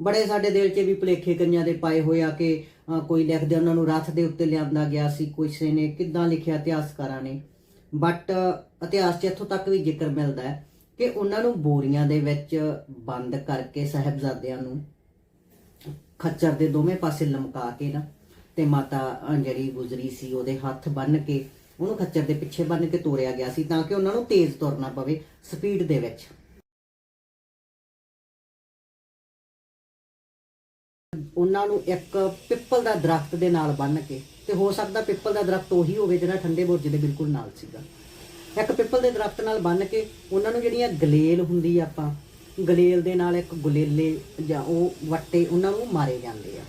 ਬੜੇ ਸਾਡੇ ਦਿਲ 'ਚ ਵੀ ਭੁਲੇਖੇ ਕਈਆਂ ਦੇ ਪਾਏ ਹੋਏ ਆ ਕਿ ਕੋਈ ਲਿਖਦੇ ਉਹਨਾਂ ਨੂੰ ਰੱਥ ਦੇ ਉੱਤੇ ਲਿਆਂਦਾ ਗਿਆ ਸੀ ਕਿਸੇ ਨੇ ਕਿੱਦਾਂ ਲਿਖਿਆ ਇਤਿਹਾਸਕਾਰਾਂ ਨੇ। ਬਟ ਇਤਿਹਾਸ 'ਚ ਇੱਥੋਂ ਤੱਕ ਵੀ ਜ਼ਿਕਰ ਮਿਲਦਾ ਹੈ ਕਿ ਉਹਨਾਂ ਨੂੰ ਬੋਰੀਆਂ ਦੇ ਵਿੱਚ ਬੰਦ ਕਰਕੇ ਸਾਹਿਬਜ਼ਾਦਿਆਂ ਨੂੰ ਖੱਚਰ ਦੇ ਦੋਵੇਂ ਪਾਸੇ ਲਮਕਾ ਕੇ ਨਾ, ਤੇ ਮਾਤਾ ਜਿਹੜੀ ਗੁਜ਼ਰੀ ਸੀ, ਉਹਦੇ ਹੱਥ ਬੰਨ ਕੇ ਉਹਨੂੰ ਖੱਚਰ ਦੇ ਪਿੱਛੇ ਬੰਨ ਕੇ ਤੋਰਿਆ ਗਿਆ ਸੀ ਤਾਂ ਕਿ ਉਹਨਾਂ ਨੂੰ ਤੇਜ਼ ਤੁਰਨਾ ਪਵੇ ਸਪੀਡ ਦੇ ਵਿੱਚ। ਉਹਨਾਂ ਨੂੰ ਇੱਕ ਪਿੱਪਲ ਦਾ ਦਰਖਤ ਦੇ ਨਾਲ ਬੰਨ ਕੇ, ਤੇ ਹੋ ਸਕਦਾ ਪਿੱਪਲ ਦਾ ਦਰਖਤ ਉਹੀ ਹੋਵੇ ਜਿਹੜਾ ਠੰਡੇ ਬੁਰਜ ਦੇ ਬਿਲਕੁਲ ਨਾਲ ਸੀਗਾ। ਇੱਕ ਪਿੱਪਲ ਦੇ ਦਰਖਤ ਨਾਲ ਬੰਨ ਕੇ ਉਹਨਾਂ ਨੂੰ ਜਿਹੜੀਆਂ ਗਲੇਲ ਹੁੰਦੀ ਆ ਆਪਾਂ, ਗਲੇਲ ਦੇ ਨਾਲ ਇੱਕ ਗੁਲੇਲੇ ਜਾਂ ਉਹ ਵੱਟੇ ਉਹਨਾਂ ਨੂੰ ਮਾਰੇ ਜਾਂਦੇ ਆ।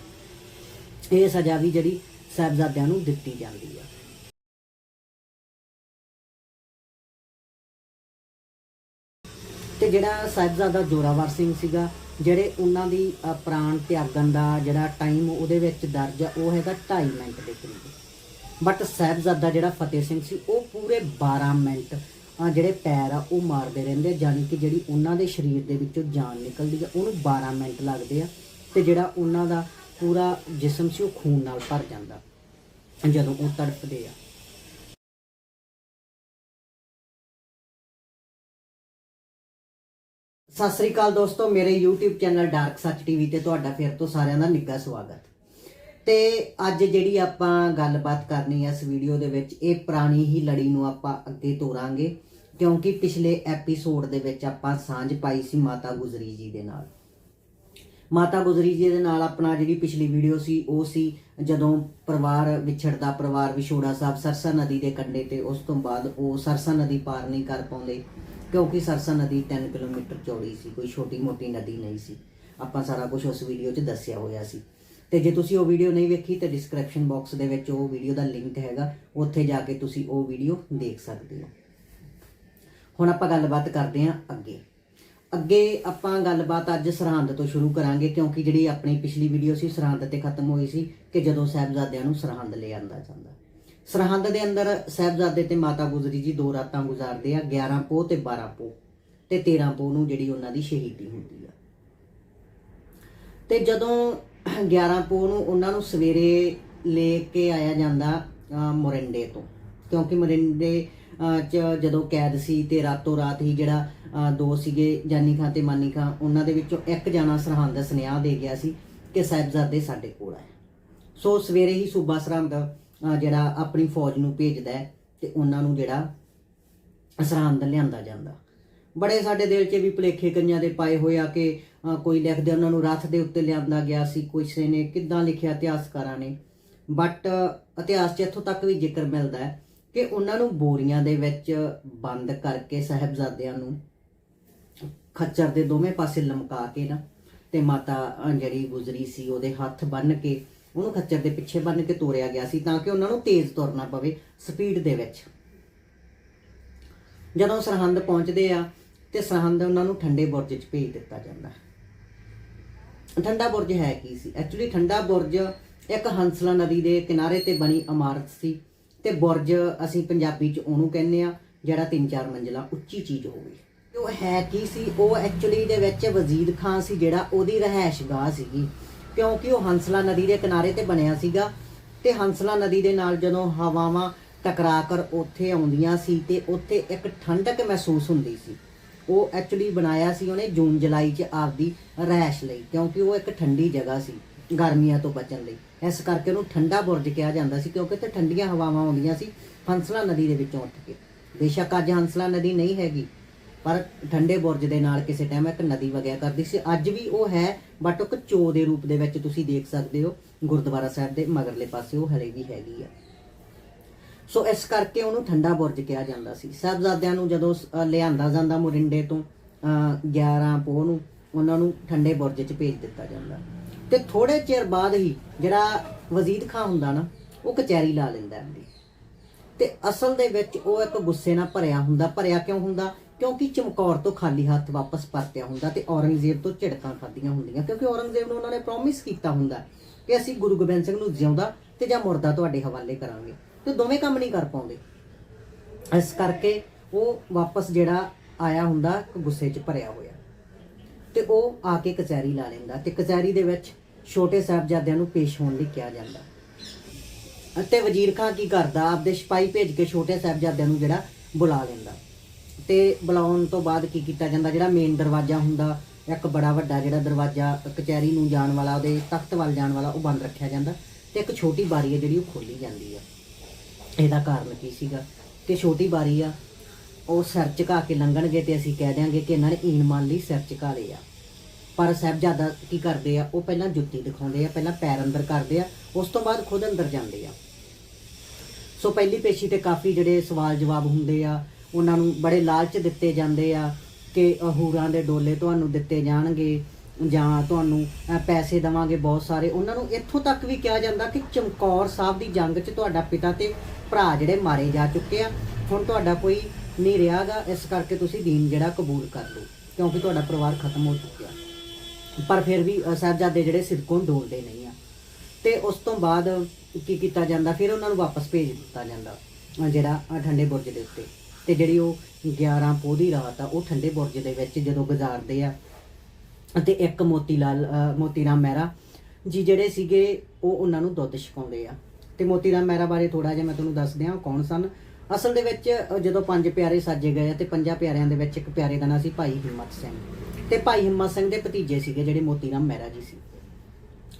ਇਹ ਸਜ਼ਾ ਵੀ ਜਿਹੜੀ ਸਾਹਿਬਜ਼ਾਦਿਆਂ ਨੂੰ ਦਿੱਤੀ ਜਾਂਦੀ ਆ। ਤੇ ਜਿਹੜਾ ਸਾਹਿਬਜ਼ਾਦਾ ਜੋਰਾਵਰ ਸਿੰਘ ਸੀਗਾ ਜਿਹੜੇ ਉਹਨਾਂ ਦੀ ਪ੍ਰਾਣ ਤਿਆਗਣ ਦਾ ਜਿਹੜਾ ਟਾਈਮ ਉਹਦੇ ਵਿੱਚ ਦਰਜ ਆ ਉਹ ਹੈਗਾ 2.5 ਮਿੰਟ ਦੇ ਕਰੀਬ। ਬਟ ਸਾਹਿਬਜ਼ਾਦਾ ਜਿਹੜਾ ਫਤਿਹ ਸਿੰਘ ਸੀ ਉਹ ਪੂਰੇ 12 ਮਿੰਟ ਜਿਹੜੇ ਪੈਰ ਆ ਉਹ ਮਾਰਦੇ ਰਹਿੰਦੇ ਆ, ਜਾਣੀ ਕਿ ਜਿਹੜੀ ਉਹਨਾਂ ਦੇ ਸਰੀਰ ਦੇ ਵਿੱਚੋਂ ਜਾਨ ਨਿਕਲਦੀ ਆ ਉਹਨੂੰ 12 ਮਿੰਟ ਲੱਗਦੇ ਆ ਤੇ ਜਿਹੜਾ ਉਹਨਾਂ ਦਾ ਪੂਰਾ ਜਿਸਮ ਸੀ ਉਹ ਖੂਨ ਨਾਲ ਭਰ ਜਾਂਦਾ ਜਦੋਂ ਉਹ ਤੜਪਦੇ ਆ। ਸਤਿ ਸ੍ਰੀ ਅਕਾਲ ਦੋਸਤੋ, ਮੇਰੇ YouTube channel Dark Sach TV ਤੇ ਤੁਹਾਡਾ ਫਿਰ ਤੋਂ ਸਾਰਿਆਂ ਦਾ ਨਿੱਘਾ ਸਵਾਗਤ। ਤੇ ਅੱਜ ਜਿਹੜੀ ਆਪਾਂ ਗੱਲਬਾਤ ਕਰਨੀ ਹੈ ਇਸ ਵੀਡੀਓ ਦੇ ਵਿੱਚ, ਇਹ ਪੁਰਾਣੀ ਹੀ ਲੜੀ ਨੂੰ ਆਪਾਂ ਅੱਗੇ ਤੋਰਾਂਗੇ, ਕਿਉਂਕਿ ਪਿਛਲੇ ਐਪੀਸੋਡ ਦੇ ਵਿੱਚ ਆਪਾਂ ਸਾਂਝ ਪਾਈ ਸੀ ਮਾਤਾ ਗੁਜਰੀ ਜੀ ਦੇ ਨਾਲ। ਮਾਤਾ ਗੁਜਰੀ ਜੀ ਦੇ ਨਾਲ ਆਪਣਾ ਜਿਹੜੀ ਪਿਛਲੀ ਵੀਡੀਓ ਸੀ, ਉਹ ਸੀ ਜਦੋਂ ਪਰਿਵਾਰ ਵਿਛੜਦਾ, ਪਰਿਵਾਰ ਵਿਛੋੜਾ ਸਾਹਿਬ ਸਰਸਾ ਨਦੀ ਦੇ ਕੰਢੇ ਤੇ, ਉਸ ਤੋਂ ਬਾਅਦ ਉਹ ਸਰਸਾ ਨਦੀ ਪਾਰ ਨਹੀਂ ਕਰ ਪਾਉਂਦੇ। ਕਿਉਂਕਿ ਸਰਸਾ ਨਦੀ 10 ਕਿਲੋਮੀਟਰ ਚੌੜੀ ਸੀ, ਕੋਈ ਛੋਟੀ ਮੋਟੀ ਨਦੀ ਨਹੀਂ ਸੀ। ਆਪਾਂ ਸਾਰਾ ਕੁਝ ਉਸ ਵੀਡੀਓ 'ਚ ਦੱਸਿਆ ਹੋਇਆ ਸੀ। ਤੇ ਜੇ ਤੁਸੀਂ ਉਹ ਵੀਡੀਓ ਨਹੀਂ ਵੇਖੀ ਤਾਂ ਡਿਸਕ੍ਰਿਪਸ਼ਨ ਬਾਕਸ ਦੇ ਵਿੱਚ ਉਹ ਵੀਡੀਓ ਦਾ ਲਿੰਕ ਹੈਗਾ। ਉੱਥੇ ਜਾ ਕੇ ਤੁਸੀਂ ਉਹ ਵੀਡੀਓ ਦੇਖ ਸਕਦੇ ਹੋ। ਹੁਣ ਆਪਾਂ ਗੱਲਬਾਤ ਕਰਦੇ ਹਾਂ ਅੱਗੇ। ਅੱਗੇ ਆਪਾਂ ਗੱਲਬਾਤ ਅੱਜ ਸਰਹੰਦ ਤੋਂ ਸ਼ੁਰੂ ਕਰਾਂਗੇ ਕਿਉਂਕਿ ਜਿਹੜੀ ਆਪਣੀ ਪਿਛਲੀ ਵੀਡੀਓ ਸੀ, ਸਰਹੰਦ ਤੇ ਖਤਮ ਹੋਈ ਸੀ ਕਿ ਜਦੋਂ ਸਾਹਿਬਜ਼ਾਦਿਆਂ ਨੂੰ ਸਰਹੰਦ ਲੈ ਆਂਦਾ ਜਾਂਦਾ। ਸਰਹੰਦ ਦੇ ਅੰਦਰ ਸਾਹਿਬਜ਼ਾਦੇ ਤੇ ਮਾਤਾ ਗੁਜਰੀ ਜੀ ਦੋ ਰਾਤਾਂ ਗੁਜ਼ਾਰਦੇ ਆ 11 ਪੋਹ ਤੇ 12 ਪੋਹ ਤੇ 13 ਪੋਹ ਨੂੰ ਜਿਹੜੀ ਉਹਨਾਂ ਦੀ ਸ਼ਹੀਦੀ ਹੁੰਦੀ ਆ। ਤੇ ਜਦੋਂ 11 ਪੋਹ ਨੂੰ ਉਹਨਾਂ ਨੂੰ ਸਵੇਰੇ ਲੈ ਕੇ ਆਇਆ ਜਾਂਦਾ ਅਹ, ਮੋਰਿੰਡੇ ਤੋਂ ਕਿਉਂਕਿ ਮੋਰਿੰਡੇ ਅਹ, ਚ ਜਦੋਂ ਕੈਦ ਸੀ ਤੇ ਰਾਤੋਂ ਰਾਤ ਹੀ ਜਿਹੜਾ ਅਹ, ਦੋ ਸੀਗੇ ਜਾਨੀ ਖਾਂ ਤੇ ਮਾਨੀ ਖਾਂ ਉਹਨਾਂ ਦੇ ਵਿੱਚੋਂ ਇੱਕ ਜਾਣਾ ਸਰਹੰਦ ਸੁਨੇਹਾ ਦੇ ਗਿਆ ਸੀ ਕਿ ਸਾਹਿਬਜ਼ਾਦੇ ਸਾਡੇ ਕੋਲ ਹੈ ਸੋ ਸਵੇਰੇ ਹੀ ਸੂਬਾ ਸਰਹੰਦ ਜਿਹੜਾ ਆਪਣੀ ਫੌਜ ਨੂੰ ਭੇਜਦਾ ਹੈ ਤੇ ਉਹਨਾਂ ਨੂੰ ਜਿਹੜਾ ਸਰਹੰਦ ਲਿਆਂਦਾ ਜਾਂਦਾ। ਬੜੇ ਸਾਡੇ ਦਿਲ 'ਚ ਵੀ ਭੁਲੇਖੇ ਕਈਆਂ ਦੇ ਪਾਏ ਹੋਏ ਆ ਕਿ ਕੋਈ ਲਿਖਦੇ ਉਹਨਾਂ ਨੂੰ ਰੱਥ ਦੇ ਉੱਤੇ ਲਿਆਂਦਾ ਗਿਆ ਸੀ, ਕਿਸੇ ਨੇ ਕਿੱਦਾਂ ਲਿਖਿਆ ਇਤਿਹਾਸਕਾਰਾਂ ਨੇ। ਬਟ ਇਤਿਹਾਸ 'ਚ ਇੱਥੋਂ ਤੱਕ ਵੀ ਜ਼ਿਕਰ ਮਿਲਦਾ ਹੈ ਕਿ ਉਹਨਾਂ ਨੂੰ ਬੋਰੀਆਂ ਦੇ ਵਿੱਚ ਬੰਦ ਕਰਕੇ ਸਾਹਿਬਜ਼ਾਦਿਆਂ ਨੂੰ ਖੱਚਰ ਦੇ ਦੋਵੇਂ ਪਾਸੇ ਲਮਕਾ ਕੇ ਨਾ, ਤੇ ਮਾਤਾ ਜਿਹੜੀ ਗੁਜ਼ਰੀ ਸੀ ਉਹਦੇ ਹੱਥ ਬੰਨ ਕੇ ਉਹਨੂੰ ਖੱਚਰ ਦੇ ਪਿੱਛੇ ਬੰਨ ਕੇ ਤੋਰਿਆ ਗਿਆ ਸੀ ਤਾਂ ਕਿ ਉਹਨਾਂ ਨੂੰ ਤੇਜ਼ ਤੁਰਨਾ ਪਵੇ, ਸਪੀਡ ਦੇ ਵਿੱਚ। ਜਦੋਂ ਸਰਹੰਦ ਪਹੁੰਚਦੇ ਆ ਤੇ ਸਰਹੰਦ ਉਹਨਾਂ ਨੂੰ ਠੰਡੇ ਬੁਰਜ 'ਚ ਭੇਜ ਦਿੱਤਾ ਜਾਂਦਾ ਠੰਡਾ ਬੁਰਜ ਹੈ ਕੀ ਸੀ? ਐਕਚੁਅਲੀ ਠੰਡਾ ਬੁਰਜ ਇੱਕ ਹੰਸਲਾ ਨਦੀ ਦੇ ਕਿਨਾਰੇ ਤੇ ਬਣੀ ਇਮਾਰਤ ਸੀ ਤੇ ਬੁਰਜ ਅਸੀਂ ਪੰਜਾਬੀ 'ਚ ਉਹਨੂੰ ਕਹਿੰਦੇ ਆ, ਜਿਹੜਾ 3-4 ਮੰਜ਼ਲਾ ਉੱਚੀ ਚੀਜ਼ ਹੋਵੇ ਉਹ ਹੈ ਕੀ ਸੀ? ਉਹ ਐਕਚੁਅਲੀ ਦੇ ਵਿੱਚ ਵਜ਼ੀਰ ਖਾਨ ਸੀ ਜਿਹੜਾ ਉਹਦੀ ਰਹਿائشਗਾਹ ਸੀਗੀ। ਕਿਉਂਕਿ ਉਹ ਹੰਸਲਾ ਨਦੀ ਦੇ ਕਿਨਾਰੇ ਤੇ ਬਣਿਆ ਸੀਗਾ ਤੇ ਹੰਸਲਾ ਨਦੀ ਦੇ ਨਾਲ ਜਦੋਂ ਹਵਾਵਾਂ ਟਕਰਾ ਕਰ ਉੱਥੇ ਆਉਂਦੀਆਂ ਸੀ ਤੇ ਉੱਥੇ ਇੱਕ ਠੰਡਕ ਮਹਿਸੂਸ ਹੁੰਦੀ ਸੀ। ਉਹ ਐਕਚੁਅਲੀ ਬਣਾਇਆ ਸੀ ਉਹਨੇ ਜੂਨ, ਜੁਲਾਈ 'ਚ ਆਪਦੀ ਰੈਸ਼ ਲਈ ਕਿਉਂਕਿ ਉਹ ਇੱਕ ਠੰਡੀ ਜਗ੍ਹਾ ਸੀ ਗਰਮੀਆਂ ਤੋਂ ਬਚਣ ਲਈ। ਇਸ ਕਰਕੇ ਉਹਨੂੰ ਠੰਡਾ ਬੁਰਜ ਕਿਹਾ ਜਾਂਦਾ ਸੀ ਕਿਉਂਕਿ ਉੱਥੇ ਠੰਡੀਆਂ ਹਵਾਵਾਂ ਆਉਂਦੀਆਂ ਸੀ ਹੰਸਲਾ ਨਦੀ ਦੇ ਵਿੱਚੋਂ ਉੱਠ ਕੇ। ਬੇਸ਼ੱਕ ਅੱਜ ਹੰਸਲਾ ਨਦੀ ਨਹੀਂ ਹੈਗੀ। ਪਰ ਠੰਡੇ ਬੁਰਜ ਦੇ ਨਾਲ ਕਿਸੇ ਟਾਈਮ ਇੱਕ ਨਦੀ ਵਗਿਆ ਕਰਦੀ ਸੀ। ਅੱਜ ਵੀ ਉਹ ਹੈ ਬਟ ਉਹ ਚੋ ਦੇ ਰੂਪ ਦੇ ਵਿੱਚ ਤੁਸੀਂ ਦੇਖ ਸਕਦੇ ਹੋ। ਗੁਰਦੁਆਰਾ ਸਾਹਿਬ ਦੇ ਮਗਰਲੇ ਪਾਸੇ ਉਹ ਹਲੇ ਵੀ ਹੈਗੀ ਆ। ਸੋ ਇਸ ਕਰਕੇ ਉਹਨੂੰ ਠੰਡਾ ਬੁਰਜ ਕਿਹਾ ਜਾਂਦਾ ਸੀ। ਸਾਹਿਬਜ਼ਾਦਿਆਂ ਨੂੰ ਜਦੋਂ ਲਿਆਂਦਾ ਜਾਂਦਾ ਮੁਰਿੰਡੇ ਤੋਂ ਅ, 11 ਪੋਹ ਨੂੰ ਉਹਨਾਂ ਨੂੰ ਠੰਡੇ ਬੁਰਜ 'ਚ ਭੇਜ ਦਿੱਤਾ ਜਾਂਦਾ। ਤੇ ਥੋੜੇ ਚਿਰ ਬਾਅਦ ਹੀ ਜਿਹੜਾ ਵਜ਼ੀਦ ਖਾਂ ਹੁੰਦਾ ਨਾ ਉਹ ਕਚਹਿਰੀ ਲਾ ਲੈਂਦਾ ਆਪਦੀ ਤੇ ਅਸਲ ਦੇ ਵਿੱਚ ਉਹ ਇੱਕ ਗੁੱਸੇ ਨਾਲ ਭਰਿਆ ਹੁੰਦਾ। ਭਰਿਆ ਕਿਉਂ ਹੁੰਦਾ? ਕਿਉਂਕਿ ਚਮਕੌਰ ਤੋਂ ਖਾਲੀ ਹੱਥ ਵਾਪਸ ਪਰਤਿਆ ਹੁੰਦਾ ਤੇ ਔਰੰਗਜ਼ੇਬ ਤੋਂ ਝਿੜਕਾਂ ਖਾਧੀਆਂ ਹੁੰਦੀਆਂ, ਕਿਉਂਕਿ ਔਰੰਗਜ਼ੇਬ ਨੂੰ ਉਹਨਾਂ ਨੇ ਪ੍ਰੋਮਿਸ ਕੀਤਾ ਹੁੰਦਾ ਕਿ ਅਸੀਂ ਗੁਰੂ ਗੋਬਿੰਦ ਸਿੰਘ ਨੂੰ ਜਿਉਂਦਾ ਤੇ ਜਾਂ ਮੁਰਦਾ ਤੁਹਾਡੇ ਹਵਾਲੇ ਕਰਾਂਗੇ ਤੇ ਦੋਵੇਂ ਕੰਮ ਨਹੀਂ ਕਰ ਪਾਉਂਦੇ। ਇਸ ਕਰਕੇ ਉਹ ਵਾਪਸ ਜਿਹੜਾ ਆਇਆ ਹੁੰਦਾ ਗੁੱਸੇ 'ਚ ਭਰਿਆ ਹੋਇਆ। ਤੇ ਉਹ ਆ ਕੇ ਕਚਹਿਰੀ ਲਾ ਲੈਂਦਾ ਤੇ ਕਚਹਿਰੀ ਦੇ ਵਿੱਚ ਛੋਟੇ ਸਾਹਿਬਜ਼ਾਦਿਆਂ ਨੂੰ ਪੇਸ਼ ਹੋਣ ਲਈ ਕਿਹਾ ਜਾਂਦਾ। ਅਤੇ ਵਜ਼ੀਰ ਖਾਨ ਕੀ ਕਰਦਾ, ਆਪਦੇ ਸਿਪਾਹੀ ਭੇਜ ਕੇ ਛੋਟੇ ਸਾਹਿਬਜ਼ਾਦਿਆਂ ਨੂੰ ਜਿਹੜਾ ਬੁਲਾ ਲੈਂਦਾ। ਤੇ ਬੁਲਾਉਣ ਤੋਂ ਬਾਅਦ ਕੀ ਕੀਤਾ ਜਾਂਦਾ, ਜਿਹੜਾ ਮੇਨ ਦਰਵਾਜ਼ਾ ਹੁੰਦਾ, ਇੱਕ ਬੜਾ ਵੱਡਾ ਜਿਹੜਾ ਦਰਵਾਜ਼ਾ, ਕਚਹਿਰੀ ਨੂੰ ਜਾਣ ਵਾਲਾ, ਉਹਦੇ ਤਖਤ ਵੱਲ ਜਾਣ ਵਾਲਾ, ਉਹ ਬੰਦ ਰੱਖਿਆ ਜਾਂਦਾ ਤੇ ਇੱਕ ਛੋਟੀ ਬਾਰੀ ਹੈ ਜਿਹੜੀ ਉਹ ਖੋਲੀ ਜਾਂਦੀ ਆ। ਇਹਦਾ ਕਾਰਨ ਕੀ ਸੀਗਾ? ਕਿ ਛੋਟੀ ਬਾਰੀ ਆ, ਉਹ ਸਿਰ ਝੁਕਾ ਕੇ ਲੰਘਣਗੇ ਤੇ ਅਸੀਂ ਕਹਿ ਦਿਆਂਗੇ ਕਿ ਇਹਨਾਂ ਨੇ ਈਨ ਮੰਨ ਲਈ, ਸਿਰ ਝੁਕਾ ਲਏ ਆ। ਪਰ ਸਾਹਿਬਜ਼ਾਦਾ ਕੀ ਕਰਦੇ ਆ? ਉਹ ਪਹਿਲਾਂ ਜੁੱਤੀ ਦਿਖਾਉਂਦੇ ਆ, ਪਹਿਲਾਂ ਪੈਰ ਅੰਦਰ ਕਰਦੇ ਆ, ਉਸ ਤੋਂ ਬਾਅਦ ਖੁਦ ਅੰਦਰ ਜਾਂਦੇ ਆ। ਸੋ ਪਹਿਲੀ ਪੇਸ਼ੀ ਤੇ ਕਾਫੀ ਜਿਹੜੇ ਸਵਾਲ ਜਵਾਬ ਹੁੰਦੇ ਆ ਉਹਨਾਂ ਨੂੰ ਬੜੇ ਲਾਲਚ ਦਿੱਤੇ ਜਾਂਦੇ ਆ ਕਿ ਹੂਰਾਂ ਦੇ ਡੋਲੇ ਤੁਹਾਨੂੰ ਦਿੱਤੇ ਜਾਣਗੇ ਜਾਂ ਤੁਹਾਨੂੰ ਪੈਸੇ ਦਵਾਂਗੇ ਬਹੁਤ ਸਾਰੇ। ਉਹਨਾਂ ਨੂੰ ਇੱਥੋਂ ਤੱਕ ਵੀ ਕਿਹਾ ਜਾਂਦਾ ਕਿ ਚਮਕੌਰ ਸਾਹਿਬ ਦੀ ਜੰਗ 'ਚ ਤੁਹਾਡਾ ਪਿਤਾ ਤੇ ਭਰਾ ਜਿਹੜੇ ਮਾਰੇ ਜਾ ਚੁੱਕੇ ਆ। ਹੁਣ ਤੁਹਾਡਾ ਕੋਈ ਨਹੀਂ ਰਿਹਾਗਾ, ਇਸ ਕਰਕੇ ਤੁਸੀਂ ਦੀਨ ਜਿਹੜਾ ਕਬੂਲ ਕਰ ਲਓ, ਕਿਉਂਕਿ ਤੁਹਾਡਾ ਪਰਿਵਾਰ ਖਤਮ ਹੋ ਚੁੱਕਿਆ। ਪਰ ਫਿਰ ਵੀ ਸਾਹਿਬਜ਼ਾਦੇ ਜਿਹੜੇ ਸਿਰਕੋਂ ਡੋਲਦੇ ਨਹੀਂ ਆ। ਤੇ ਉਸ ਤੋਂ ਬਾਅਦ ਕੀ ਕੀਤਾ ਜਾਂਦਾ, ਫਿਰ ਉਹਨਾਂ ਨੂੰ ਵਾਪਸ ਭੇਜ ਦਿੱਤਾ ਜਾਂਦਾ ਜਿਹੜਾ ਠੰਡੇ ਬੁਰਜ ਦੇ ਉੱਤੇ। ਤੇ ਜਿਹੜੀ ਉਹ 11 ਪੋਹ ਦੀ ਰਾਤ ਆ, ਉਹ ਠੰਡੇ ਬੁਰਜ ਦੇ ਵਿੱਚ ਜਦੋਂ ਗੁਜ਼ਾਰਦੇ ਆ। ਅਤੇ ਇੱਕ ਮੋਤੀ ਲਾਲ ਮੋਤੀ ਰਾਮ ਮਹਿਰਾ ਜੀ ਜਿਹੜੇ ਸੀਗੇ, ਉਹ ਉਹਨਾਂ ਨੂੰ ਦੁੱਧ ਛਕਾਉਂਦੇ ਆ। ਤੇ ਮੋਤੀ ਰਾਮ ਮਹਿਰਾ ਬਾਰੇ ਥੋੜਾ ਜਿਹਾ ਮੈਂ ਤੁਹਾਨੂੰ ਦੱਸ ਦਿਆਂ, ਉਹ ਕੌਣ ਸਨ? ਅਸਲ ਦੇ ਵਿੱਚ ਜਦੋਂ ਪੰਜ ਪਿਆਰੇ ਸਾਜੇ ਗਏ ਆ ਤੇ ਪੰਜਾਂ ਪਿਆਰਿਆਂ ਦੇ ਵਿੱਚ ਇੱਕ ਪਿਆਰੇ ਦਾ ਨਾਂ ਸੀ ਭਾਈ ਹਿੰਮਤ ਸਿੰਘ। ਤੇ ਭਾਈ ਹਿੰਮਤ ਸਿੰਘ ਦੇ ਭਤੀਜੇ ਸੀਗੇ ਜਿਹੜੇ ਮੋਤੀ ਰਾਮ ਮਹਿਰਾ ਜੀ ਸੀ।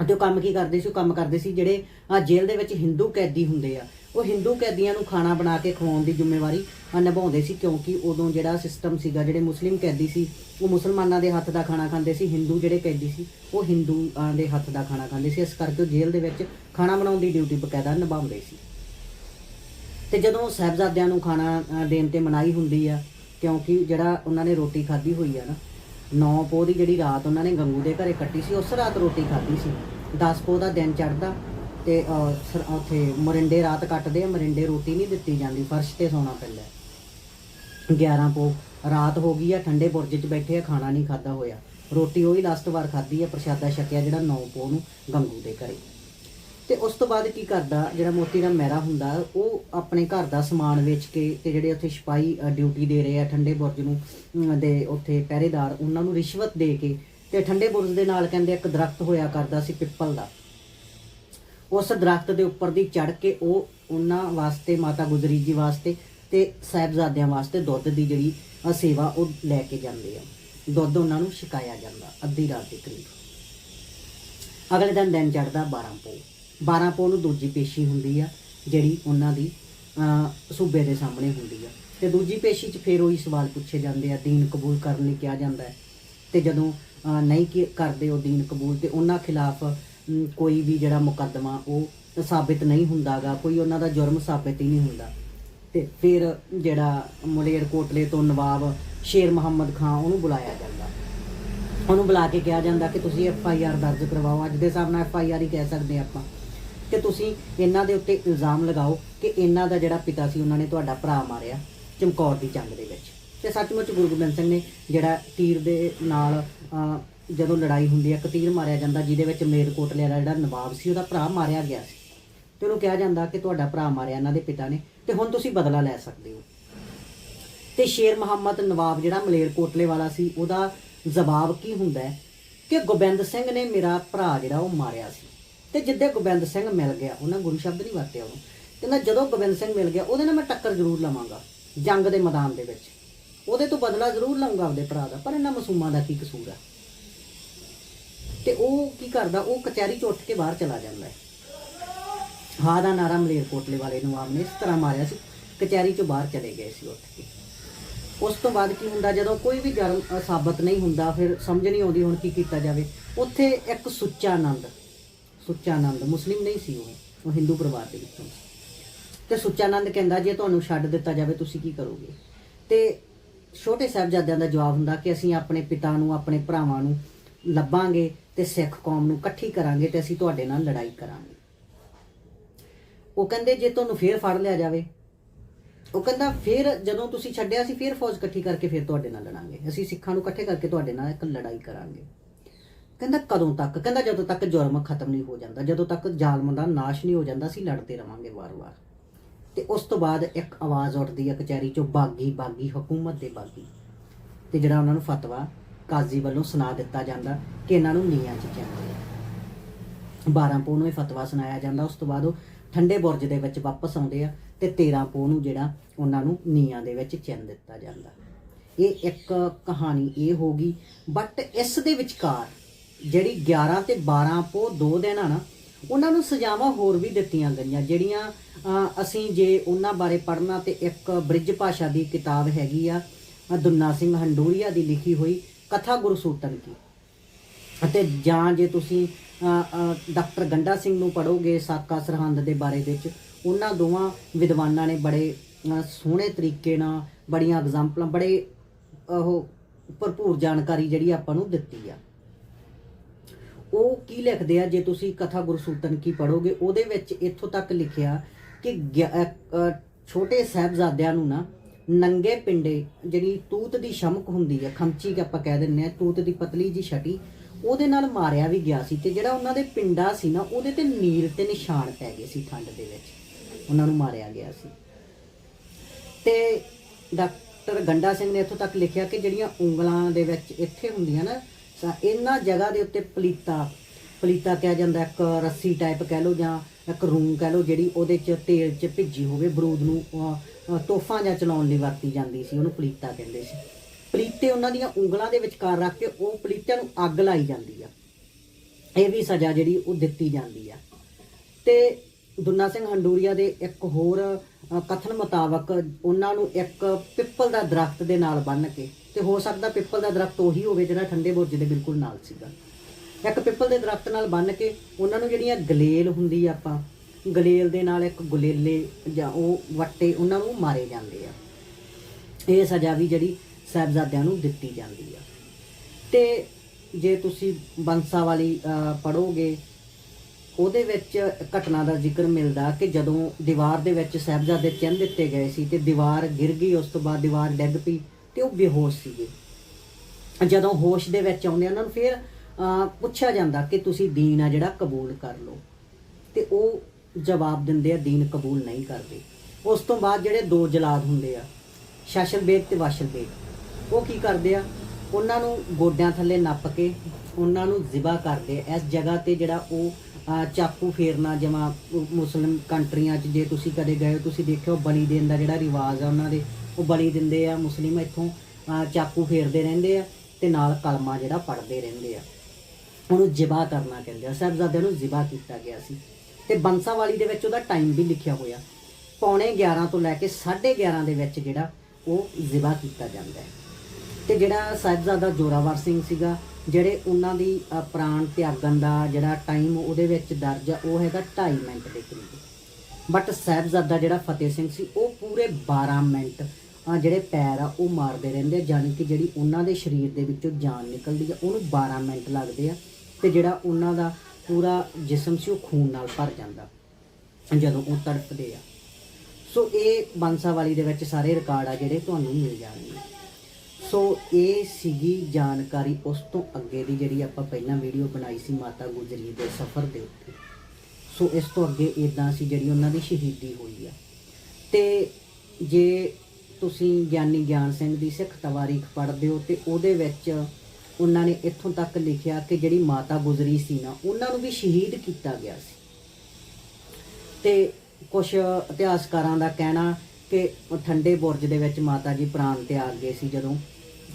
ਅਤੇ ਉਹ ਕੰਮ ਕੀ ਕਰਦੇ ਸੀ? ਉਹ ਕੰਮ ਕਰਦੇ ਸੀ ਜਿਹੜੇ ਆ ਜੇਲ੍ਹ ਦੇ ਵਿੱਚ ਹਿੰਦੂ ਕੈਦੀ ਹੁੰਦੇ ਆ। ਉਹ ਹਿੰਦੂ ਕੈਦੀਆਂ ਨੂੰ ਖਾਣਾ ਬਣਾ ਕੇ ਖਵਾਉਣ ਦੀ ਜ਼ਿੰਮੇਵਾਰੀ ਨਿਭਾਉਂਦੇ ਸੀ, ਕਿਉਂਕਿ ਉਦੋਂ ਜਿਹੜਾ ਸਿਸਟਮ ਸੀਗਾ, ਜਿਹੜੇ ਮੁਸਲਿਮ ਕੈਦੀ ਸੀ, ਉਹ ਮੁਸਲਮਾਨਾਂ ਦੇ ਹੱਥ ਦਾ ਖਾਣਾ ਖਾਂਦੇ ਸੀ, ਹਿੰਦੂ ਜਿਹੜੇ ਕੈਦੀ ਸੀ, ਉਹ ਹਿੰਦੂਆਂ ਦੇ ਹੱਥ ਦਾ ਖਾਣਾ ਖਾਂਦੇ ਸੀ। ਇਸ ਕਰਕੇ ਉਹ ਜੇਲ੍ਹ ਦੇ ਵਿੱਚ ਖਾਣਾ ਬਣਾਉਣ ਦੀ ਡਿਊਟੀ ਬਕਾਇਦਾ ਨਿਭਾਉਂਦੇ ਸੀ। ਤੇ ਜਦੋਂ ਸਾਹਿਬਜ਼ਾਦਿਆਂ ਨੂੰ ਖਾਣਾ ਦੇਣ ਤੇ ਮਨਾਹੀ ਹੁੰਦੀ ਆ, ਕਿਉਂਕਿ ਜਿਹੜਾ ਉਹਨਾਂ ਨੇ ਰੋਟੀ ਖਾਧੀ ਹੋਈ ਆ ਨਾ 9 ਪੋਹ ਦੀ ਜਿਹੜੀ ਰਾਤ ਉਹਨਾਂ ਨੇ ਗੰਗੂ ਦੇ ਘਰੇ ਕੱਟੀ ਸੀ, ਉਸ ਰਾਤ ਰੋਟੀ ਖਾਧੀ ਸੀ। 10 ਪੋਹ ਦਾ ਦਿਨ ਚੜ੍ਹਦਾ ਤੇ ਅ, ਸਰ- ਉੱਥੇ ਮਰਿੰਡੇ ਰਾਤ ਕੱਟਦੇ ਆ ਮਰਿੰਡੇ ਰੋਟੀ ਨਹੀਂ ਦਿੱਤੀ ਜਾਂਦੀ ਫਰਸ਼ ਤੇ ਸੌਣਾ ਪੈਂਦਾ 11 ਪੋਹ ਰਾਤ ਹੋ ਗਈ ਆ ਠੰਡੇ ਬੁਰਜ 'ਚ ਬੈਠੇ ਆ ਖਾਣਾ ਨਹੀਂ ਖਾਦਾ ਹੋਇਆ। ਰੋਟੀ ਉਹੀ ਲਾਸਟ ਵਾਰ ਖਾਧੀ ਆ ਪ੍ਰਸ਼ਾਦਾ ਛਕਿਆ ਜਿਹੜਾ 9 ਪੋਹ ਨੂੰ ਗੰਗੂ ਦੇ ਘਰੇ। ਤੇ ਉਸ ਤੋਂ ਬਾਅਦ ਕੀ ਕਰਦਾ ਜਿਹੜਾ ਮੋਤੀ ਰਾਮ ਮਹਿਰਾ ਹੁੰਦਾ ਉਹ ਆਪਣੇ ਘਰ ਦਾ ਸਮਾਨ ਵੇਚ ਕੇ ਤੇ ਜਿਹੜੇ ਉੱਥੇ ਸਿਪਾਹੀ ਡਿਊਟੀ ਦੇ ਰਹੇ ਆ ਠੰਡੇ ਬੁਰਜ ਨੂੰ ਅਮ, ਦੇ ਉੱਥੇ ਪਹਿਰੇਦਾਰ ਉਹਨਾਂ ਨੂੰ ਰਿਸ਼ਵਤ ਦੇ ਕੇ ਤੇ ਠੰਡੇ ਬੁਰਜ ਦੇ ਨਾਲ ਕਹਿੰਦੇ ਇੱਕ ਦਰਖਤ ਹੋਇਆ ਕਰਦਾ ਸੀ ਪਿੱਪਲ ਦਾ। ਉਸ ਦਰਖਤ ਦੇ ਉੱਪਰ ਦੀ ਚੜ ਕੇ ਉਹ ਉਹਨਾਂ ਵਾਸਤੇ, ਮਾਤਾ ਗੁਜਰੀ ਜੀ ਵਾਸਤੇ ਤੇ ਸਾਹਿਬਜ਼ਾਦਿਆਂ ਵਾਸਤੇ ਦੁੱਧ ਦੀ ਜਿਹੜੀ ਸੇਵਾ ਉਹ ਲੈ ਕੇ ਜਾਂਦੇ ਆ। ਦੁੱਧ ਉਹਨਾਂ ਨੂੰ ਛਕਾਇਆ ਜਾਂਦਾ ਅੱਧੀ ਰਾਤ ਦੇ ਕਰੀਬ। ਅਗਲੇ ਦਿਨ ਦਿਨ ਚੜਦਾ 12 ਪੋ 12 ਪੋ ਨੂੰ ਦੂਜੀ ਪੇਸ਼ੀ ਹੁੰਦੀ ਆ, ਜਿਹੜੀ ਉਹਨਾਂ ਦੀ ਸੂਬੇ ਦੇ ਸਾਹਮਣੇ ਹੁੰਦੀ ਆ। ਤੇ ਦੂਜੀ ਪੇਸ਼ੀ 'ਚ ਫਿਰ ਉਹੀ ਸਵਾਲ ਪੁੱਛੇ ਜਾਂਦੇ ਆ, ਦੀਨ ਕਬੂਲ ਕਰਨ ਲਈ ਕਿਹਾ ਜਾਂਦਾ ਹੈ। ਤੇ ਜਦੋਂ ਨਹੀਂ ਕਰਦੇ ਉਹ ਦੀਨ ਕਬੂਲ ਤੇ ਉਹਨਾਂ ਖਿਲਾਫ ਕੋਈ ਵੀ ਜਿਹੜਾ ਮੁਕੱਦਮਾ ਉਹ ਸਾਬਿਤ ਨਹੀਂ ਹੁੰਦਾਗਾ, ਕੋਈ ਉਹਨਾਂ ਦਾ ਜੁਰਮ ਸਾਬਿਤ ਹੀ ਨਹੀਂ ਹੁੰਦਾ। ਤੇ ਫਿਰ ਜਿਹੜਾ ਮੁਲੇਰ ਕੋਟਲੇ ਤੋਂ ਨਵਾਬ ਸ਼ੇਰ ਮੁਹੰਮਦ ਖਾਨ ਉਹਨੂੰ ਬੁਲਾਇਆ ਜਾਂਦਾ। ਉਹਨੂੰ ਬੁਲਾ ਕੇ ਕਿਹਾ ਜਾਂਦਾ ਕਿ ਤੁਸੀਂ ਐਫ ਆਈ ਆਰ ਦਰਜ ਕਰਵਾਓ। ਅੱਜ ਦੇ ਹਿਸਾਬ ਨਾਲ ਐਫ ਆਈ ਆਰ ਹੀ ਕਹਿ ਸਕਦੇ ਹਾਂ ਆਪਾਂ। ਕਿ ਤੁਸੀਂ ਇਹਨਾਂ ਦੇ ਉੱਤੇ ਇਲਜ਼ਾਮ ਲਗਾਓ ਕਿ ਇਹਨਾਂ ਦਾ ਜਿਹੜਾ ਪਿਤਾ ਸੀ ਉਹਨਾਂ ਨੇ ਤੁਹਾਡਾ ਭਰਾ ਮਾਰਿਆ ਚਮਕੌਰ ਦੀ ਜੰਗ ਦੇ ਵਿੱਚ। ਤੇ ਸੱਚਮੁੱਚ ਗੁਰੂ ਗੋਬਿੰਦ ਸਿੰਘ ਨੇ ਜਿਹੜਾ ਤੀਰ ਦੇ ਨਾਲ ਜਦੋਂ ਲੜਾਈ ਹੁੰਦੀ ਹੈ ਕਤੀਰ ਮਾਰਿਆ ਜਾਂਦਾ ਜਿਹਦੇ ਵਿੱਚ ਮੇਰਕੋਟਲੇ ਦਾ ਜਿਹੜਾ ਨਵਾਬ ਸੀ, ਉਹਦਾ ਭਰਾ ਮਾਰਿਆ ਗਿਆ ਸੀ। ਤੇ ਉਹਨੂੰ ਕਿਹਾ ਜਾਂਦਾ ਕਿ ਤੁਹਾਡਾ ਭਰਾ ਮਾਰਿਆ ਇਹਨਾਂ ਦੇ ਪਿਤਾ ਨੇ ਤੇ ਹੁਣ ਤੁਸੀਂ ਬਦਲਾ ਲੈ ਸਕਦੇ ਹੋ। ਤੇ ਸ਼ੇਰ ਮੁਹੰਮਦ ਨਵਾਬ ਜਿਹੜਾ ਮਲੇਰਕੋਟਲੇ ਵਾਲਾ ਸੀ, ਉਹਦਾ ਜਵਾਬ ਕੀ ਹੁੰਦਾ ਹੈ? ਕਿ ਗੋਬਿੰਦ ਸਿੰਘ ਨੇ ਮੇਰਾ ਭਰਾ ਜਿਹੜਾ ਉਹ ਮਾਰਿਆ ਸੀ। ਤੇ ਜਿੱਦੇ ਗੋਬਿੰਦ ਸਿੰਘ ਮਿਲ ਗਿਆ, ਉਹਨਾਂ ਗੁਰੂ ਸ਼ਬਦ ਨਹੀਂ ਵਰਤਿਆ ਉਹਨੂੰ। ਕਹਿੰਦਾ ਜਦੋਂ ਗੋਬਿੰਦ ਸਿੰਘ ਮਿਲ ਗਿਆ, ਉਹਦੇ ਨਾਲ ਮੈਂ ਟੱਕਰ ਜ਼ਰੂਰ ਲਵਾਂਗਾ, ਜੰਗ ਦੇ ਮੈਦਾਨ ਦੇ ਵਿੱਚ। ਉਹਦੇ ਤੋਂ ਬਦਲਾ ਜ਼ਰੂਰ ਲਵਾਂਗਾ ਆਪਦੇ ਭਰਾ ਦਾ, ਪਰ ਇਹਨਾਂ ਮਾਸੂਮਾਂ ਦਾ ਕੀ ਕਸੂਰ ਹੈ? ਤੇ ਉਹ ਕੀ ਕਰਦਾ, ਉਹ ਕਚਹਿਰੀ ਚ ਉੱਠ ਕੇ ਬਾਹਰ ਚਲਾ ਜਾਂਦਾ ਹੈ। ਹਾਂ ਦਾ ਨਾਰਾ ਮਲੇਰਕੋਟਲੇ ਵਾਲੇ ਨਵਾਬ ਨੇ ਇਸ ਤਰ੍ਹਾਂ ਮਾਰਿਆ ਸੀ, ਕਚਹਿਰੀ ਚੋਂ ਬਾਹਰ ਚਲੇ ਗਏ ਸੀ ਉੱਠ ਕੇ। ਉਸ ਤੋਂ ਬਾਅਦ ਕੀ ਹੁੰਦਾ, ਜਦੋਂ ਕੋਈ ਵੀ ਜਰਮ ਸਾਬਤ ਨਹੀਂ ਹੁੰਦਾ, ਫਿਰ ਸਮਝ ਨਹੀਂ ਆਉਂਦੀ ਹੁਣ ਕੀ ਕੀਤਾ ਜਾਵੇ। ਉੱਥੇ ਇੱਕ ਸੁੱਚਾ ਆਨੰਦ ਸੁੱਚਾ ਆਨੰਦ ਮੁਸਲਿਮ ਨਹੀਂ ਸੀ ਉਹ ਉਹ ਹਿੰਦੂ ਪਰਿਵਾਰ ਦੇ ਵਿੱਚੋਂ ਸੀ। ਤੇ ਸੁੱਚਾ ਆਨੰਦ ਕਹਿੰਦਾ, ਜੇ ਤੁਹਾਨੂੰ ਛੱਡ ਦਿੱਤਾ ਜਾਵੇ, ਤੁਸੀਂ ਕੀ ਕਰੋਗੇ? ਤੇ ਛੋਟੇ ਸਾਹਿਬਜ਼ਾਦਿਆਂ ਦਾ ਜਵਾਬ ਹੁੰਦਾ ਕਿ ਅਸੀਂ ਆਪਣੇ ਪਿਤਾ ਨੂੰ, ਆਪਣੇ ਭਰਾਵਾਂ ਨੂੰ ਲੱਭਾਂਗੇ ਤੇ ਸਿੱਖ ਕੌਮ ਨੂੰ ਇਕੱਠੀ ਕਰਾਂਗੇ ਤੇ ਅਸੀਂ ਤੁਹਾਡੇ ਨਾਲ ਲੜਾਈ ਕਰਾਂਗੇ। ਉਹ ਕਹਿੰਦੇ ਜੇ ਤੁਹਾਨੂੰ ਫੇਰ ਫੜ ਲਿਆ ਜਾਵੇ, ਉਹ ਕਹਿੰਦਾ ਫਿਰ ਜਦੋਂ ਤੁਸੀਂ ਛੱਡਿਆ ਸੀ ਫਿਰ ਫੌਜ ਇਕੱਠੀ ਕਰਕੇ ਫਿਰ ਤੁਹਾਡੇ ਨਾਲ ਲੜਾਂਗੇ। ਅਸੀਂ ਸਿੱਖਾਂ ਨੂੰ ਇਕੱਠੇ ਕਰਕੇ ਤੁਹਾਡੇ ਨਾਲ ਇੱਕ ਲੜਾਈ ਕਰਾਂਗੇ। ਕਹਿੰਦਾ ਕਦੋਂ ਤੱਕ? ਕਹਿੰਦਾ ਜਦੋਂ ਤੱਕ ਜੁਰਮ ਖਤਮ ਨਹੀਂ ਹੋ ਜਾਂਦਾ, ਜਦੋਂ ਤੱਕ ਜ਼ਾਲਮ ਦਾ ਨਾਸ਼ ਨਹੀਂ ਹੋ ਜਾਂਦਾ, ਅਸੀਂ ਲੜਦੇ ਰਵਾਂਗੇ ਵਾਰ-ਵਾਰ। ਤੇ ਉਸ ਤੋਂ ਬਾਅਦ ਇੱਕ ਆਵਾਜ਼ ਉੱਠਦੀ ਹੈ ਕਚਹਿਰੀ ਚੋਂ ਬਾਗੀ ਬਾਗੀ ਹਕੂਮਤ ਦੇ ਬਾਗੀ। ਤੇ ਜਿਹੜਾ ਉਹਨਾਂ ਨੂੰ ਫਤਵਾ ਕਾਜ਼ੀ ਵੱਲੋਂ ਸੁਣਾ ਦਿੱਤਾ ਜਾਂਦਾ ਕਿ ਇਹਨਾਂ ਨੂੰ ਨੀਆਂ 'ਚ ਚਿਣਦੇ ਆ 12 ਪੋਹ ਨੂੰ ਇਹ ਫਤਵਾ ਸੁਣਾਇਆ ਜਾਂਦਾ। ਉਸ ਤੋਂ ਬਾਅਦ ਉਹ ਠੰਡੇ ਬੁਰਜ ਦੇ ਵਿੱਚ ਵਾਪਸ ਆਉਂਦੇ ਆ ਤੇ 13 ਪੋਹ ਨੂੰ ਜਿਹੜਾ ਉਹਨਾਂ ਨੂੰ ਨੀਆਂ ਦੇ ਵਿੱਚ ਚਿਣ ਦਿੱਤਾ ਜਾਂਦਾ। ਇਹ ਇੱਕ ਕਹਾਣੀ ਇਹ ਹੋ ਗਈ ਬਟ ਇਸ ਦੇ ਵਿਚਕਾਰ ਜਿਹੜੀ 11 ਤੇ 12 ਪੋਹ ਦੋ ਦਿਨ ਆ ਨਾ ਉਹਨਾਂ ਨੂੰ ਸਜ਼ਾਵਾਂ ਹੋਰ ਵੀ ਦਿੱਤੀਆਂ ਗਈਆਂ। ਜਿਹੜੀਆਂ ਅਸੀਂ ਜੇ ਉਹਨਾਂ ਬਾਰੇ ਪੜ੍ਹਨਾ ਤੇ ਇੱਕ ਬ੍ਰਿਜ ਭਾਸ਼ਾ ਦੀ ਕਿਤਾਬ ਹੈਗੀ ਆ ਅਹ, ਦੁੰਨਾ ਸਿੰਘ ਹੰਡੂਰੀਆ ਦੀ ਲਿਖੀ ਹੋਈ ਕਥਾ ਗੁਰਸੂਤਨ ਕੀ ਅਤੇ ਜਾਂ ਜੇ ਤੁਸੀਂ ਡਾਕਟਰ ਗੰਡਾ ਸਿੰਘ ਨੂੰ ਪੜੋਗੇ ਸਾਕਾ ਸਰਹੰਦ ਦੇ ਬਾਰੇ ਵਿੱਚ, ਉਹਨਾਂ ਦੋਵਾਂ ਵਿਦਵਾਨਾਂ ਨੇ ਬੜੇ ਸੋਹਣੇ ਤਰੀਕੇ ਨਾਲ ਬੜੀਆਂ ਐਗਜ਼ਾਮਪਲਾਂ ਬੜੇ, ਉਹ ਭਰਪੂਰ ਜਾਣਕਾਰੀ ਜਿਹੜੀ ਆਪਾਂ ਨੂੰ ਦਿੱਤੀ ਆ। ਉਹ ਕੀ ਲਿਖਦੇ ਆ? ਜੇ ਤੁਸੀਂ ਕਥਾ ਗੁਰਸੂਤਨ ਕੀ ਪੜੋਗੇ ਉਹਦੇ ਵਿੱਚ ਇੱਥੋਂ ਤੱਕ ਲਿਖਿਆ ਕਿ ਗਿਆ- ਛੋਟੇ ਸਾਹਿਬਜ਼ਾਦਿਆਂ ਨੂੰ ਨਾ ਨੰਗੇ ਪਿੰਡੇ, ਜਿਹੜੀ ਤੂਤ ਦੀ ਸ਼ਮਕ ਹੁੰਦੀ ਹੈ ਖਮਚੀ ਕਿ ਆਪਾਂ ਕਹਿ ਦਿੰਨੇ ਆ, ਤੂਤ ਦੀ ਪਤਲੀ ਜੀ ਛਟੀ, ਉਹਦੇ ਨਾਲ ਮਾਰਿਆ ਵੀ ਗਿਆ ਸੀ ਤੇ ਜਿਹੜਾ ਉਹਨਾਂ ਦੇ ਪਿੰਡਾ ਸੀ ਨਾ, ਉਹਦੇ ਤੇ ਨੀਲ ਤੇ ਨਿਸ਼ਾਨ ਪੈ ਗਏ ਸੀ ਠੰਡ ਦੇ ਵਿੱਚ। ਉਹਨਾਂ ਨੂੰ ਮਾਰਿਆ ਗਿਆ ਸੀ। ਤੇ ਡਾਕਟਰ ਗੰਡਾ ਸਿੰਘ ਨੇ ਇੱਥੋਂ ਤੱਕ ਲਿਖਿਆ ਕਿ ਜਿਹੜੀਆਂ ਉਂਗਲਾਂ ਦੇ ਵਿੱਚ ਇੱਥੇ ਹੁੰਦੀਆਂ ਨਾ ਇਹਨਾਂ ਜਗ੍ਹਾ ਦੇ ਉੱਤੇ ਪਲੀਤਾ ਪਲੀਤਾ ਕਿਹਾ ਜਾਂਦਾ ਇੱਕ ਰੱਸੀ ਟਾਈਪ ਕਹਿ ਲਓ ਜਾਂ ਇੱਕ ਰੂੰ ਕਹਿ ਲਓ ਜਿਹੜੀ ਉਹਦੇ 'ਚ ਤੇਲ 'ਚ ਭਿੱਜੀ ਹੋਵੇ ਬਰੂਦ ਨੂੰ ਅਹ, ਤੋਹਫਾਂ ਜਾਂ ਚਲਾਉਣ ਲਈ ਵਰਤੀ ਜਾਂਦੀ ਸੀ ਉਹਨੂੰ ਪਲੀਤਾ ਕਹਿੰਦੇ ਸੀ। ਪਲੀਤੇ ਉਹਨਾਂ ਦੀਆਂ ਉਂਗਲਾਂ ਦੇ ਵਿਚਕਾਰ ਰੱਖ ਕੇ ਉਹ ਪਲੀਤਿਆਂ ਨੂੰ ਅੱਗ ਲਾਈ ਜਾਂਦੀ ਆ। ਇਹ ਵੀ ਸਜ਼ਾ ਜਿਹੜੀ ਉਹ ਦਿੱਤੀ ਜਾਂਦੀ ਆ। ਤੇ ਦੁੰਨਾ ਸਿੰਘ ਹੰਡੂਰੀਆ ਦੇ ਇੱਕ ਹੋਰ ਕਥਨ ਮੁਤਾਬਕ ਉਹਨਾਂ ਨੂੰ ਇੱਕ ਪਿੱਪਲ ਦਾ ਦਰਖਤ ਦੇ ਨਾਲ ਬੰਨ੍ਹ ਕੇ ਤੇ ਹੋ ਸਕਦਾ ਪਿੱਪਲ ਦਾ ਦਰਖਤ ਉਹੀ ਹੋਵੇ ਜਿਹੜਾ ਠੰਡੇ ਬੁਰਜ ਦੇ ਬਿਲਕੁਲ ਨਾਲ ਸੀਗਾ। ਇੱਕ ਪਿੱਪਲ ਦੇ ਦਰਖਤ ਨਾਲ ਬੰਨ੍ਹ ਕੇ ਉਹਨਾਂ ਨੂੰ ਜਿਹੜੀਆਂ ਗਲੇਲ ਹੁੰਦੀ ਆ ਆਪਾਂ, ਗਲੇਲ ਦੇ ਨਾਲ ਇੱਕ ਗੁਲੇਲੇ ਜਾਂ ਉਹ ਵੱਟੇ ਉਹਨਾਂ ਨੂੰ ਮਾਰੇ ਜਾਂਦੇ ਆ। ਇਹ ਸਜ਼ਾ ਵੀ ਜਿਹੜੀ ਸਾਹਿਬਜ਼ਾਦਿਆਂ ਨੂੰ ਦਿੱਤੀ ਜਾਂਦੀ ਆ। ਤੇ ਜੇ ਤੁਸੀਂ ਬੰਸਾ ਵਾਲੀ ਪੜੋਗੇ ਉਹਦੇ ਵਿੱਚ ਘਟਨਾ ਦਾ ਜ਼ਿਕਰ ਮਿਲਦਾ ਕਿ ਜਦੋਂ ਦੀਵਾਰ ਦੇ ਵਿੱਚ ਸਾਹਿਬਜ਼ਾਦੇ ਚਿੰਨ ਦਿੱਤੇ ਗਏ ਸੀ ਤੇ ਦੀਵਾਰ ਗਿਰ ਗਈ, ਉਸ ਤੋਂ ਬਾਅਦ ਦੀਵਾਰ ਡਿੱਗ ਪਈ ਤੇ ਉਹ ਬੇਹੋਸ਼ ਸੀਗੇ। ਜਦੋਂ ਹੋਸ਼ ਦੇ ਵਿੱਚ ਆਉਂਦੇ ਉਹਨਾਂ ਨੂੰ ਫਿਰ ਪੁੱਛਿਆ ਜਾਂਦਾ ਕਿ ਤੁਸੀਂ ਦੀਨ ਆ ਜਿਹੜਾ ਕਬੂਲ ਕਰ ਲਓ। ਤੇ ਉਹ ਜਵਾਬ ਦਿੰਦੇ ਆ, ਦੀਨ ਕਬੂਲ ਨਹੀਂ ਕਰਦੇ। ਉਸ ਤੋਂ ਬਾਅਦ ਜਿਹੜੇ ਦੋ ਜਲਾਦ ਹੁੰਦੇ ਆ ਸ਼ਾਸ਼ਲ ਬੇਗ ਤੇ ਵਾਸ਼ਲ ਬੇਗ ਉਹ ਕੀ ਕਰਦੇ ਆ? ਉਹਨਾਂ ਨੂੰ ਗੋਡਿਆਂ ਥੱਲੇ ਨੱਪ ਕੇ ਉਹਨਾਂ ਨੂੰ ਜ਼ਿਬਾ ਕਰਦੇ ਆ। ਇਸ ਜਗ੍ਹਾ ਤੇ ਜਿਹੜਾ ਉਹ ਚਾਕੂ ਫੇਰਨਾ ਜਿਵੇਂ ਮੁਸਲਿਮ ਕੰਟਰੀਆਂ 'ਚ, ਜੇ ਤੁਸੀਂ ਕਦੇ ਗਏ ਹੋ, ਤੁਸੀਂ ਦੇਖਿਓ ਬਲੀ ਦੇਣ ਦਾ ਜਿਹੜਾ ਰਿਵਾਜ ਆ ਉਹਨਾਂ ਦੇ, ਉਹ ਬਲੀ ਦਿੰਦੇ ਆ, ਮੁਸਲਿਮ ਇੱਥੋਂ ਚਾਕੂ ਫੇਰਦੇ ਰਹਿੰਦੇ ਆ ਤੇ ਨਾਲ ਕਲਮਾ ਜਿਹੜਾ ਪੜ੍ਹਦੇ ਰਹਿੰਦੇ ਆ। ਉਹਨੂੰ ਜ਼ਿਬਾ ਕਰਨਾ ਕਹਿੰਦੇ ਆ। ਸਾਹਿਬਜ਼ਾਦਿਆਂ ਨੂੰ ਜ਼ਿਬਾ ਕੀਤਾ ਗਿਆ ਸੀ। ਤੇ ਬੰਸਾਵਾਲੀ ਦੇ ਵਿੱਚ ਉਹਦਾ ਟਾਈਮ ਵੀ ਲਿਖਿਆ ਹੋਇਆ। ਪੌਣੇ 11 ਤੋਂ ਲੈ ਕੇ 11:30 ਦੇ ਵਿੱਚ ਜਿਹੜਾ ਉਹ ਜ਼ਿਬਾ ਕੀਤਾ ਜਾਂਦਾ ਹੈ। ਤੇ ਜਿਹੜਾ ਸਾਹਿਬਜ਼ਾਦਾ ਜੋਰਾਵਰ ਸਿੰਘ ਸੀਗਾ, ਜਿਹੜੇ ਉਹਨਾਂ ਦੀ ਪ੍ਰਾਣ ਤਿਆਗਣ ਦਾ ਜਿਹੜਾ ਟਾਈਮ ਉਹਦੇ ਵਿੱਚ ਦਰਜ ਆ, ਉਹ ਹੈਗਾ 2.5 ਮਿੰਟ ਦੇ ਕਰੀਬ। ਬਟ ਸਾਹਿਬਜ਼ਾਦਾ ਜਿਹੜਾ ਫਤਿਹ ਸਿੰਘ ਸੀ, ਉਹ ਪੂਰੇ 12 ਮਿੰਟ ਜਿਹੜੇ ਪੈਰ ਆ, ਉਹ ਮਾਰਦੇ ਰਹਿੰਦੇ ਆ। ਜਾਣੀ ਕਿ ਜਿਹੜੀ ਉਹਨਾਂ ਦੇ ਸਰੀਰ ਦੇ ਵਿੱਚੋਂ ਜਾਨ ਨਿਕਲਦੀ ਆ, ਉਹਨੂੰ 12 ਮਿੰਟ ਲੱਗਦੇ ਆ। ਤੇ ਜਿਹੜਾ ਉਹਨਾਂ ਦਾ ਪੂਰਾ ਜਿਸਮ ਸੀ ਉਹ ਖੂਨ ਨਾਲ ਭਰ ਜਾਂਦਾ ਜਦੋਂ ਉਹ ਤੜਫਦੇ ਆ। ਸੋ ਇਹ ਬੰਸਾ ਵਾਲੀ ਦੇ ਵਿੱਚ ਸਾਰੇ ਰਿਕਾਰਡ ਆ ਜਿਹੜੇ ਤੁਹਾਨੂੰ ਮਿਲ ਜਾਣਗੇ। ਸੋ ਇਹ ਸੀਗੀ ਜਾਣਕਾਰੀ ਉਸ ਤੋਂ ਅੱਗੇ ਦੀ ਜਿਹੜੀ ਆਪਾਂ ਪਹਿਲਾਂ ਵੀਡੀਓ ਬਣਾਈ ਸੀ ਮਾਤਾ ਗੁਜਰੀ ਦੇ ਸਫ਼ਰ ਦੇ ਉੱਤੇ। ਸੋ ਇਸ ਤੋਂ ਅੱਗੇ ਇਦਾਂ ਸੀ ਜਿਹੜੀ ਉਹਨਾਂ ਦੀ ਸ਼ਹੀਦੀ ਹੋਈ ਆ। ਤੇ ਜੇ ਤੁਸੀਂ ਗਿਆਨੀ ਗਿਆਨ ਸਿੰਘ ਦੀ ਸਿੱਖ ਤਵਾਰੀਖ ਪੜ੍ਹਦੇ ਹੋ ਤੇ ਉਹਦੇ ਵਿੱਚ ਉਹਨਾਂ ਨੇ ਇੱਥੋਂ ਤੱਕ ਲਿਖਿਆ ਕਿ ਜਿਹੜੀ ਮਾਤਾ ਗੁਜਰੀ ਸੀ ਨਾ, ਉਹਨਾਂ ਨੂੰ ਵੀ ਸ਼ਹੀਦ ਕੀਤਾ ਗਿਆ ਸੀ। ਤੇ ਕੁਝ ਇਤਿਹਾਸਕਾਰਾਂ ਦਾ ਕਹਿਣਾ ਕਿ ਠੰਡੇ ਬੁਰਜ ਦੇ ਵਿੱਚ ਮਾਤਾ ਜੀ ਪ੍ਰਾਣ ਤਿਆਗ ਗਏ ਸੀ ਜਦੋਂ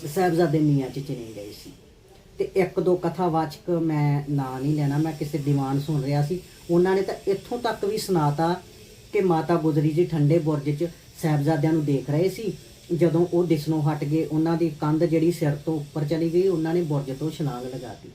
ਸਾਹਿਬਜ਼ਾਦੇ ਮੀਆਂ 'ਚ ਚਿਣੇ ਗਏ ਸੀ। ਤੇ ਇੱਕ ਦੋ ਕਥਾਵਾਚਕ ਮੈਂ ਨਾਂ ਨਹੀਂ ਲੈਣਾ, ਮੈਂ ਕਿਸੇ ਦੀਵਾਨ ਸੁਣ ਰਿਹਾ ਸੀ। ਉਹਨਾਂ ਨੇ ਤਾਂ ਇੱਥੋਂ ਤੱਕ ਵੀ ਸੁਣਾਤਾ ਕਿ ਮਾਤਾ ਗੁਜਰੀ ਜੀ ਠੰਡੇ ਬੁਰਜ 'ਚ ਸਾਹਿਬਜ਼ਾਦਿਆਂ ਨੂੰ ਦੇਖ ਰਹੇ ਸੀ ਜਦੋਂ ਉਹ ਦਿਸਣੋਂ ਹਟ ਗਏ ਉਹਨਾਂ ਦੀ ਕੰਧ ਜਿਹੜੀ ਸਿਰ ਤੋਂ ਉੱਪਰ ਚਲੀ ਗਈ ਉਹਨਾਂ ਨੇ ਬੁਰਜ ਤੋਂ ਛਲਾਂਗ ਲਗਾਤੀ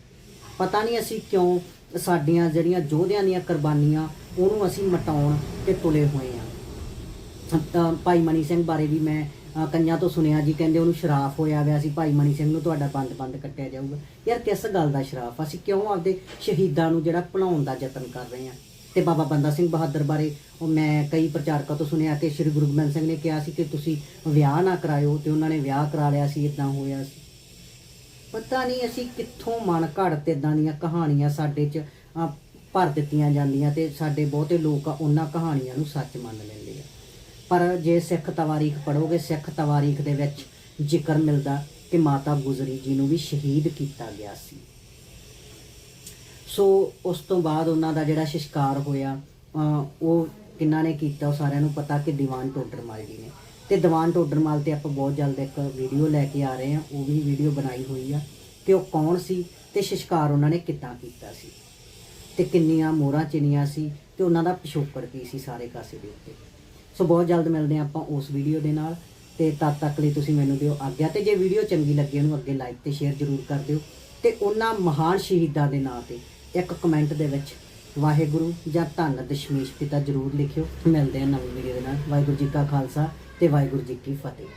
ਪਤਾ ਨਹੀਂ ਅਸੀਂ ਕਿਉਂ ਸਾਡੀਆਂ ਜਿਹੜੀਆਂ ਯੋਧਿਆਂ ਦੀਆਂ ਕੁਰਬਾਨੀਆਂ ਉਹਨੂੰ ਅਸੀਂ ਮਟਾਉਣ ਤੇ ਤੁਲੇ ਹੋਏ ਆ ਤਾਂ ਭਾਈ ਮਨੀ ਸਿੰਘ ਬਾਰੇ ਵੀ ਮੈਂ ਅ, ਤੋਂ ਸੁਣਿਆ ਜੀ ਕਹਿੰਦੇ ਉਹਨੂੰ ਸ਼ਰਾਫ ਹੋਇਆ ਹੋਇਆ ਸੀ। ਭਾਈ ਮਨੀ ਸਿੰਘ ਨੂੰ ਤੁਹਾਡਾ ਬੰਦ ਬੰਦ ਕੱਟਿਆ ਜਾਊਗਾ। ਯਾਰ ਕਿਸ ਗੱਲ ਦਾ ਸ਼ਰਾਫ? ਅਸੀਂ ਕਿਉਂ ਆਪਦੇ ਸ਼ਹੀਦਾਂ ਨੂੰ ਜਿਹੜਾ ਭੁਲਾਉਣ ਦਾ ਯਤਨ ਕਰ ਰਹੇ ਹਾਂ? ਤੇ ਬਾਬਾ ਬੰਦਾ ਸਿੰਘ ਬਹਾਦਰ ਬਾਰੇ ਉਹ ਮੈਂ ਕਈ ਪ੍ਰਚਾਰਕਾਂ ਤੋਂ ਸੁਣਿਆ ਕਿ ਸ੍ਰੀ ਗੁਰੂ ਗੋਬਿੰਦ ਸਿੰਘ ਨੇ ਕਿਹਾ ਸੀ ਕਿ ਤੁਸੀਂ ਵਿਆਹ ਨਾ ਕਰਾਇਓ ਤੇ ਉਹਨਾਂ ਨੇ ਵਿਆਹ ਕਰਾ ਲਿਆ ਸੀ ਇਦਾਂ ਹੋਇਆ ਸੀ। ਪਤਾ ਨਹੀਂ ਅਸੀਂ ਕਿੱਥੋਂ ਮਨ ਘੜਤ ਇਦਾਂ ਦੀਆਂ ਕਹਾਣੀਆਂ ਸਾਡੇ 'ਚ ਭਰ ਦਿੱਤੀਆਂ ਜਾਂਦੀਆਂ ਤੇ ਸਾਡੇ ਬਹੁਤੇ ਲੋਕ ਆ ਉਹਨਾਂ ਕਹਾਣੀਆਂ ਨੂੰ ਸੱਚ ਮੰਨ ਲੈਂਦੇ ਆ। ਪਰ ਜੇ ਸਿੱਖ ਤਵਾਰੀਖ ਪੜੋਗੇ ਸਿੱਖ ਤਵਾਰੀਖ ਦੇ ਵਿੱਚ ਜ਼ਿਕਰ ਮਿਲਦਾ ਕਿ ਮਾਤਾ ਗੁਜਰੀ ਜੀ ਨੂੰ ਵੀ ਸ਼ਹੀਦ ਕੀਤਾ ਗਿਆ ਸੀ। ਸੋ ਉਸ ਤੋਂ ਬਾਅਦ ਉਹਨਾਂ ਦਾ ਜਿਹੜਾ ਸ਼ਿਸ਼ਕਾਰ ਹੋਇਆ ਉਹ ਕਿੰਨਾ ਨੇ ਕੀਤਾ ਉਹ ਸਾਰਿਆਂ ਨੂੰ ਪਤਾ ਕਿ ਦੀਵਾਨ ਟੋਡਰਮਲ ਜੀ ਨੇ। ਤੇ ਦੀਵਾਨ ਟੋਡਰਮਲ ਤੇ ਆਪਾਂ ਬਹੁਤ ਜਲਦ ਇੱਕ ਵੀਡੀਓ ਲੈ ਕੇ ਆ ਰਹੇ ਹਾਂ, ਉਹ ਵੀ ਵੀਡੀਓ ਬਣਾਈ ਹੋਈ ਆ। ਕਿ ਉਹ ਕੌਣ ਸੀ ਤੇ ਸੰਸਕਾਰ ਉਹਨਾਂ ਨੇ ਕਿੱਦਾਂ ਕੀਤਾ ਸੀ। ਤੇ ਕਿੰਨੀਆਂ ਮੋਹਰਾਂ ਚਿਣੀਆਂ ਸੀ ਤੇ ਉਹਨਾਂ ਦਾ ਪਿਛੋਕੜ ਕੀ ਸੀ ਸਾਰੇ ਕਾਸੇ ਦੇ ਉੱਤੇ। ਸੋ ਬਹੁਤ ਜਲਦ ਮਿਲਦੇ ਹਾਂ ਆਪਾਂ ਉਸ ਵੀਡੀਓ ਦੇ ਨਾਲ। ਤੇ ਤਦ ਤੱਕ ਲਈ ਤੁਸੀਂ ਮੈਨੂੰ ਦਿਓ ਆਗਿਆ ਤੇ ਜੇ ਵੀਡੀਓ ਚੰਗੀ ਲੱਗੀ ਉਹਨੂੰ ਅੱਗੇ ਲਾਈਕ ਤੇ ਸ਼ੇਅਰ ਜ਼ਰੂਰ ਕਰ ਦਿਓ। ਤੇ ਉਹਨਾਂ ਮਹਾਨ ਸ਼ਹੀਦਾਂ ਦੇ ਨਾਂ ਤੇ ਇੱਕ ਕਮੈਂਟ ਦੇ ਵਿੱਚ, ਵਾਹਿਗੁਰੂ ਜਾਂ ਧੰਨ ਦਸ਼ਮੇਸ਼ ਪਿਤਾ ਜ਼ਰੂਰ ਲਿਖਿਓ, ਮਿਲਦੇ ਹਾਂ ਨਵੀਂ ਵੀਡੀਓ ਦੇ ਨਾਲ। ਵਾਹਿਗੁਰੂ ਜੀ ਕਾ ਖਾਲਸਾ ਤੇ ਵਾਹਿਗੁਰੂ ਜੀ ਕੀ ਫਤਿਹ।